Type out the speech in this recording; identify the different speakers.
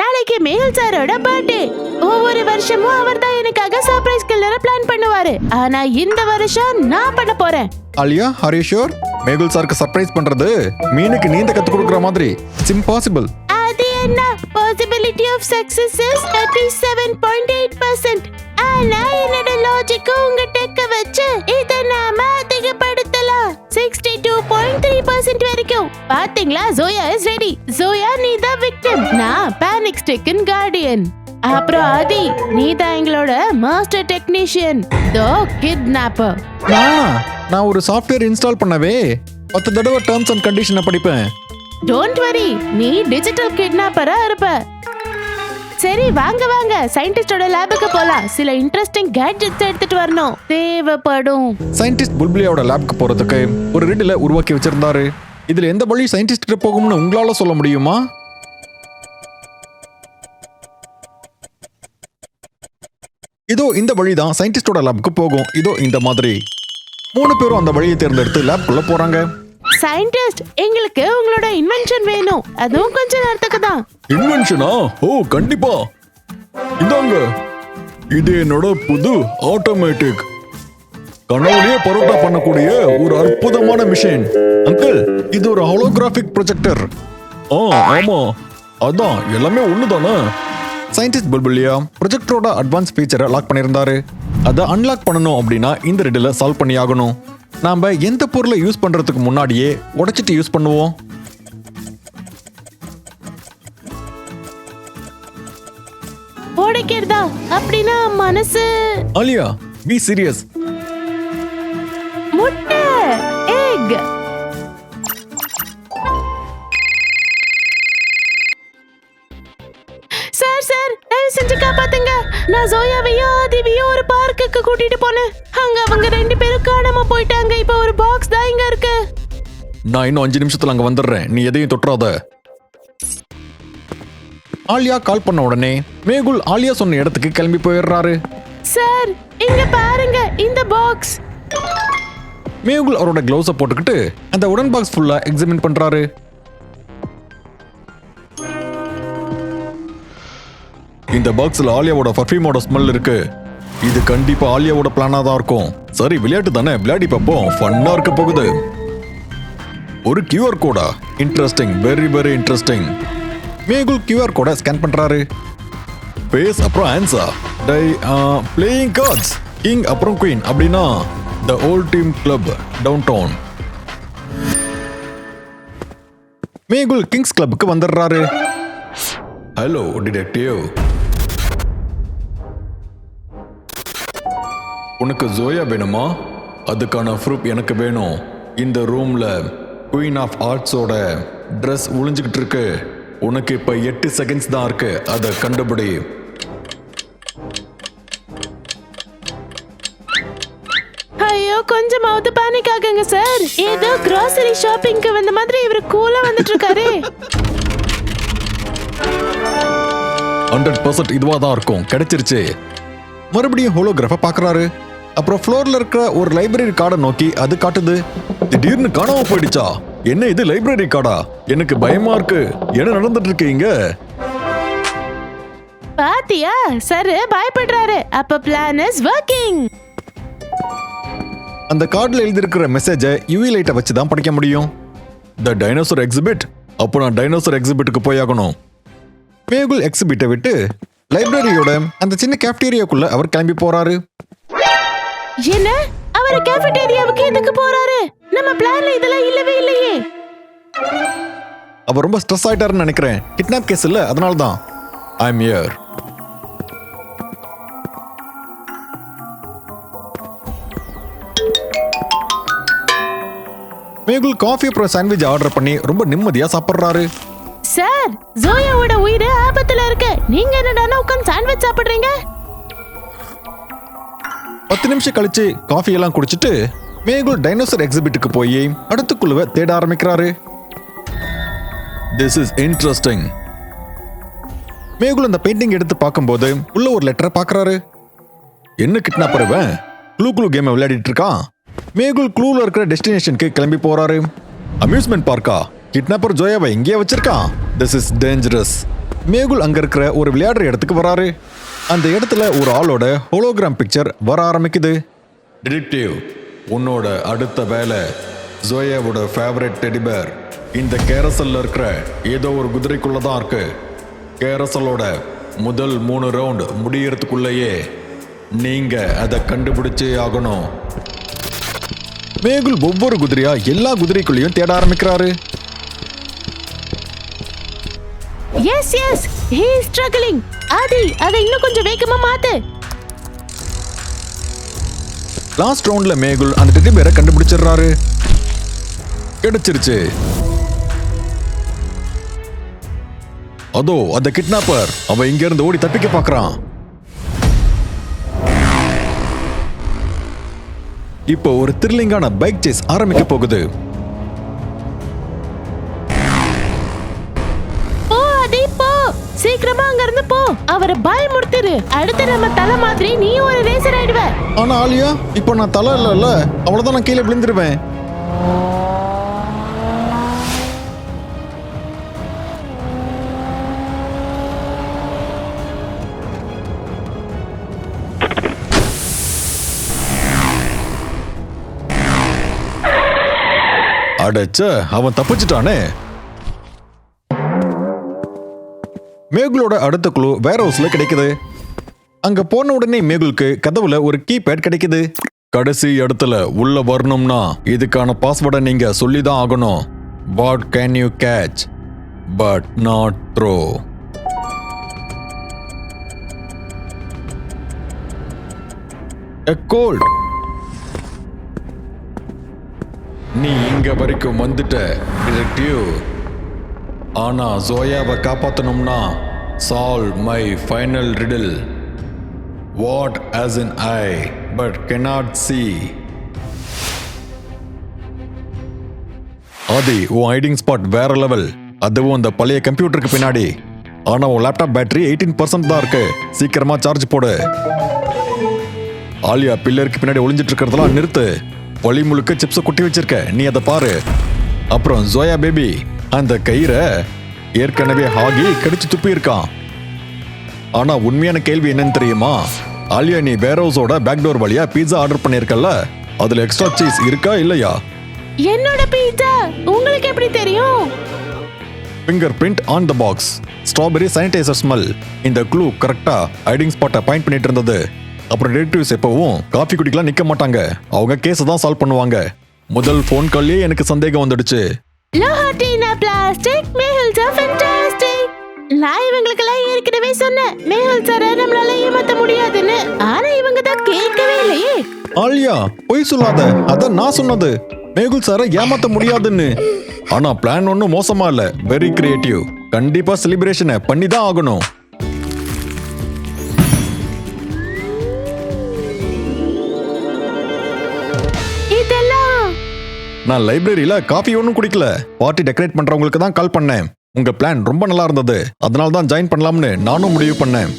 Speaker 1: நாளைக்கு மேல் சாரோட பர்த்டே. ஒவ்வொரு வருஷமும் அவர் தான் எனக்காக சர்ப்ரைஸ் கில்லரை பிளான் பண்ணுவாரு. ஆனா இந்த வருஷம் நான் பண்ண போறேன்.
Speaker 2: ஆலியா ஹரி ஷோர் மேகுல் சாருக்கு சர்ப்ரைஸ் பண்றது மீனுக்கு நீந்த கத்து கொடுக்குற மாதிரி. இட்ஸ் இம்பாசிபிள்
Speaker 1: அது என்ன? பாசிபிலிட்டி ஆஃப் சக்சஸ் இஸ் 37.8% ஆனா என்னோட லாஜிக் உங்க டெக்க வச்சு இத நாம அதிகப்படுத்தலாம் 62.3% வரைக்கும். பாத்தீங்களா? ஜோயா இஸ் ரெடி ஜோயா நீ தான் விக்டிம் நான் பேனிக் ஸ்டிக்கன் கார்டியன் அப்புறம் ஆதி நீ தான் எங்களோட மாஸ்டர் டெக்னீஷியன் தோ கிட்னாப்பர்
Speaker 2: நான் ஒரு சாஃப்ட்வேர் இன்ஸ்டால் பண்ணவே பத்து தடவை டேர்ம்ஸ் அண்ட் கண்டிஷனை படிப்பேன்.
Speaker 1: டோன்ட் வரி நீ டிஜிட்டல் கிட்னாப்பரா இருப்ப. சரி வாங்க வாங்க. சயின்டிஸ்டோட லேபுக்கு போலாம். சில இன்ட்ரெஸ்டிங் கேட்ஜெட்ஸ் எடுத்துட்டு வரணும். தேவைப்படும்.
Speaker 2: சயின்டிஸ்ட் புல்புலியாவோட லேப்க்கு போறதுக்கு ஒரு ரிடில் உருவாக்கி வச்சிருந்தாரு. இதுல எந்த வழி சயின்டிஸ்ட் கிட்ட போகும்னு உங்களால சொல்ல முடியுமா? இதோ இந்த வழி தான் சயின்டிஸ்டோட லேப்க்கு போகும். இதோ இந்த மாதிரி. மூணு பேரும் அந்த வழியை தேர்ந்தெடுத்து லேப்குள்ள போறாங்க.
Speaker 1: சயின்டிஸ்ட் எங்களுக்கு உங்களோட இன்வென்ஷன் வேணும். அதுவும் கொஞ்ச நேரத்துக்கு தான்.
Speaker 2: இன்வென்ஷனா ஓ கண்டிப்பா. இதாங்க இது என்னோட புது ஆட்டோமேட்டிக் கனவுலயே பரோட்டா பண்ணக்கூடிய ஒரு அற்புதமான மிஷின் அங்கிள் இது ஒரு ஹோலோகிராஃபிக் ப்ரொஜெக்டர் ஆ ஆமா. அதான் எல்லாமே ஒண்ணுதானே? சயின்டிஸ்ட் புல்புல்லியா ப்ரொஜெக்டரோட அட்வான்ஸ் ஃபீச்சரை லாக் பண்ணியிருந்தாரு. அதை அன்லாக் பண்ணணும் அப்படின்னா இந்த ரெட்டில் சால்வ் பண்ணி ஆகணும் நாம எந்த பொருளை யூஸ் பண்றதுக்கு முன்னாடியே உடைச்சிட்டு யூஸ் பண்ணுவோம்.
Speaker 1: உடைக்கிறதா? அப்படின்னா மனசு.
Speaker 2: ஆலியா பி சீரியஸ்
Speaker 1: நான்
Speaker 2: இன்னும் அஞ்சு நிமிஷத்துல அங்க வந்துடுறேன். நீ எதையும் தொட்டுறாத ஆலியா கால் பண்ண உடனே மேகுல் ஆலியா சொன்ன இடத்துக்கு கிளம்பி போயிடுறாரு.
Speaker 1: சார் இங்க பாருங்க இந்த பாக்ஸ்
Speaker 2: மேகுல் அவரோட கிளவுஸை போட்டுக்கிட்டு அந்த உடன் பாக்ஸ் ஃபுல்லா எக்ஸாமின் பண்றாரு. இந்த பாக்ஸ்ல ஆலியாவோட பர்ஃபியூமோட ஸ்மெல் இருக்கு. இது கண்டிப்பா ஆலியாவோட பிளானா தான் இருக்கும். சரி விளையாட்டு தானே? விளையாடி பார்ப்போம். ஃபன்னா இருக்க போகுது. ஒரு கியூஆர் கோடா interesting very very interesting Mehul QR கோடை ஸ்கேன் பண்ணுறாரு பேஸ் அப்புறம் answer die playing cards king அப்புறம் குயின் அப்படின்னா the old team club down down Mehul kings கிளப்புக்கு வந்துடுறாரு. ஹலோ டிடெக்டிவ் உனக்கு ஜோயா வேணுமா? அதுக்கான ப்ரூஃப் எனக்கு வேணும். இந்த ரூமில் குயின் ஆஃப் ஆர்ட்ஸோட ட்ரெஸ் ஒளிஞ்சுக்கிட்டு இருக்கு உனக்கு இப்ப எட்டு செகண்ட்ஸ் தான் இருக்கு. அதை கண்டுபிடி.
Speaker 1: ஐயோ கொஞ்சமாவது பேனிக் ஆகுங்க சார் ஏதோ கிராசரி ஷாப்பிங்க்கு வந்த மாதிரி இவர் கூலா வந்துட்டு இருக்காரு
Speaker 2: ஹண்ட்ரட் பர்சன்ட் இதுவாக தான் இருக்கும். கிடைச்சிருச்சு. மறுபடியும் ஹோலோகிராஃபை பார்க்குறாரு அப்புறம் ஃப்ளோரில் இருக்கிற ஒரு லைப்ரரி கார்டை நோக்கி அது காட்டுது. திடீர்னு காணாம போயிடுச்சா? என்ன இது லைப்ரரி கார்டா எனக்கு பயமா இருக்கு. என்ன நடந்துட்டு இருக்கு இங்க?
Speaker 1: பாத்தியா? சார் பயப்படுறாரு. அப்ப பிளான் இஸ் ஒர்க்கிங்
Speaker 2: அந்த கார்டில் எழுதியிருக்கிற மெசேஜை யூவி லைட்டை வச்சு தான் படிக்க முடியும். த டைனோசர் எக்ஸிபிட் அப்போ நான் டைனோசர் எக்ஸிபிட்டுக்கு போயாகணும் மேகுல் எக்ஸிபிட்டை விட்டு லைப்ரரியோட அந்த சின்ன கேஃப்டீரியாக்குள்ள அவர் கிளம்பி போறாரு.
Speaker 1: என்ன? அவர் கேஃபெட்டேரியாவுக்கு எதுக்கு போறாரு? நம்ம பிளான்ல இதெல்லாம் இல்லவே இல்லையே.
Speaker 2: அவர் ரொம்ப ஸ்ட்ரெஸ் ஆயிட்டாருன்னு நினைக்கிறேன். கிட்னாப் கேஸ் இல்ல அதனால தான் I am here Mehul coffee அப்புறம் சாண்ட்விச் ஆர்டர் பண்ணி ரொம்ப நிம்மதியா சாப்பிடுறாரு.
Speaker 1: சார் ஜோயாவோட உயிர் ஆபத்துல இருக்கு. நீங்க என்னடானா உட்கார்ந்து சாண்ட்விச் சாப்பிடுறீங்க?
Speaker 2: பத்து நிமிஷம் கழிச்சு காஃபி எல்லாம் குடிச்சிட்டு மேகுல் டைனோசர் எக்ஸிபிட்டுக்கு போய் அடுத்த குழுவை தேட ஆரம்பிக்கிறாரு. திஸ் இஸ் இன்ட்ரெஸ்டிங் மேகுல் அந்த பெயிண்டிங் எடுத்து பார்க்கும்போது உள்ள ஒரு லெட்டரை பார்க்கறாரு. என்ன கிட்னாப்பர் இவன்? க்ளூ க்ளூ கேமை விளையாடிட்டு இருக்கான். மேகுல் க்ளூவில் இருக்கிற டெஸ்டினேஷனுக்கு கிளம்பி போறாரு. அம்யூஸ்மெண்ட் பார்க்கா கிட்னாப்பர் ஜோயாவை எங்கேயே வச்சிருக்கான். திஸ் இஸ் டேஞ்சரஸ் மேகுல் அங்கே இருக்கிற ஒரு விளையாடுற இடத்துக்கு வராரு. அந்த இடத்துல ஒரு ஆளோட ஹோலோகிராம் பிக்சர் வர ஆரம்பிக்குது. டிடெக்டிவ் உன்னோட அடுத்த வேலை ஜோயாவோட ஃபேவரட் டெடிபேர் இந்த கேரசல்ல இருக்கிற ஏதோ ஒரு குதிரைக்குள்ள தான் இருக்கு. கேரசலோட முதல் மூணு ரவுண்ட் முடியறதுக்குள்ளேயே நீங்க அதை கண்டுபிடிச்சே ஆகணும். மேகுல் ஒவ்வொரு குதிரையா எல்லா குதிரைக்குள்ளேயும் தேட ஆரம்பிக்கிறாரு.
Speaker 1: Yes yes he is struggling Aadhi அதை இன்னும் கொஞ்சம் வேகமா மாத்து.
Speaker 2: லாஸ்ட் ரவுண்ட்ல மேகுல் அந்த டெடி பேரை கண்டுபிடிச்சிடுறாரு. கிடைச்சிருச்சு. அதோ அந்த கிட்னாப்பர் அவன் இங்க இருந்து ஓடி தப்பிக்க பார்க்கறான். இப்போ ஒரு த்ரில்லிங்கான பைக் சேஸ் ஆரம்பிக்க போகுது.
Speaker 1: சீக்கிரமா அங்க இருந்து போ. அவரை பயமுறுத்திரு அடுத்து நம்ம தலை மாதிரி நீ ஒரு ரேசர் ஆயிடுவ.
Speaker 2: ஆனா ஆலியா இப்போ நான் தலை இல்லைல்ல. அவ்வளவுதான் நான் கீழே விழுந்துருவேன். அடச்ச அவன் தப்பிச்சிட்டானே. மேகுலோட அடுத்த குழு வேர் ஹவுஸ்ல கிடைக்குது. அங்க போன உடனே மேகுலுக்கு கதவுல ஒரு கீபேட் கிடைக்குது. கடைசி இடத்துல உள்ள வரணும்னா இதுக்கான பாஸ்வேர்டை நீங்க சொல்லிதான் ஆகணும். What can you catch but not throw cold நீ இங்க வரைக்கும் வந்துட்ட டிடெக்டிவ் ஆனா ஜோயாவை காப்பாற்றணும்னா solve my final riddle. What has an eye but cannot see. Aadhi உன் ஹைடிங் ஸ்பாட் வேற லெவல். அதுவும் அந்த பழைய கம்ப்யூட்டருக்கு பின்னாடி. ஆனா உன் லேப்டாப் பேட்டரி எயிட்டீன் பர்சன்ட் தான் இருக்கு. சீக்கிரமா சார்ஜ் போடு. ஆலியா பில்லருக்கு பின்னாடி ஒளிஞ்சிட்டு இருக்கிறதெல்லாம் நிறுத்து. வழி முழுக்க சிப்ஸை கொட்டி வச்சிருக்க. நீ அதை பாரு. அப்புறம் ஜோயா பேபி அந்த கயிறை ஏற்கனவே ஹாகி கடிச்சு துப்பி இருக்கான் ஆனா உண்மையான கேள்வி என்னன்னு தெரியுமா? ஆலியா நீ வேர் ஹவுஸோட பேக் டோர் வழியா பீட்சா ஆர்டர் பண்ணியிருக்கல அதுல எக்ஸ்ட்ரா சீஸ் இருக்கா இல்லையா?
Speaker 1: என்னோட பீட்சா? உங்களுக்கு எப்படி தெரியும்?
Speaker 2: Fingerprint on the box strawberry sanitiser smell இந்த க்ளூ கரெக்டா ஹைடிங் ஸ்பாட்டை பாயிண்ட் பண்ணிட்டு இருந்தது. அப்புறம் டிடெக்டிவ்ஸ் எப்பவும் காஃபி குடிக்கலாம் நிக்க மாட்டாங்க. அவங்க கேஸை தான் சால்வ் பண்ணுவாங்க. முதல் ஃபோன் கால்லயே எனக்கு சந்தேகம் வந்துடுச்சு.
Speaker 1: லோஹாட்டினா பிளாஸ்டிக் மேஹுல் சார் ஃபென்டாஸ்டிக் நான் இவங்களுக்கெல்லாம் ஏற்கனவே சொன்னேன் மேஹுல் சாரை நம்மளால ஏமாத்த முடியாதுன்னு. ஆனா இவங்க தான் கேட்கவே இல்லையே.
Speaker 2: ஆலியா பொய் சொல்லாத. அதான் நான் சொன்னது. மேகுல் சார ஏமாத்த முடியாதுன்னு. ஆனா பிளான் ஒன்றும் மோசமா இல்ல. வெரி கிரியேட்டிவ் கண்டிப்பா செலிப்ரேஷனை பண்ணி தான் ஆகணும். நான் லைப்ரரியில காஃபி ஒன்றும் குடிக்கல. பார்ட்டி டெக்கரேட் பண்றவங்களுக்கு தான் கால் பண்ணேன். உங்க பிளான் ரொம்ப நல்லா இருந்தது. அதனால தான் ஜாயின் பண்ணலாம்னு நானும் முடிவு பண்ணேன்.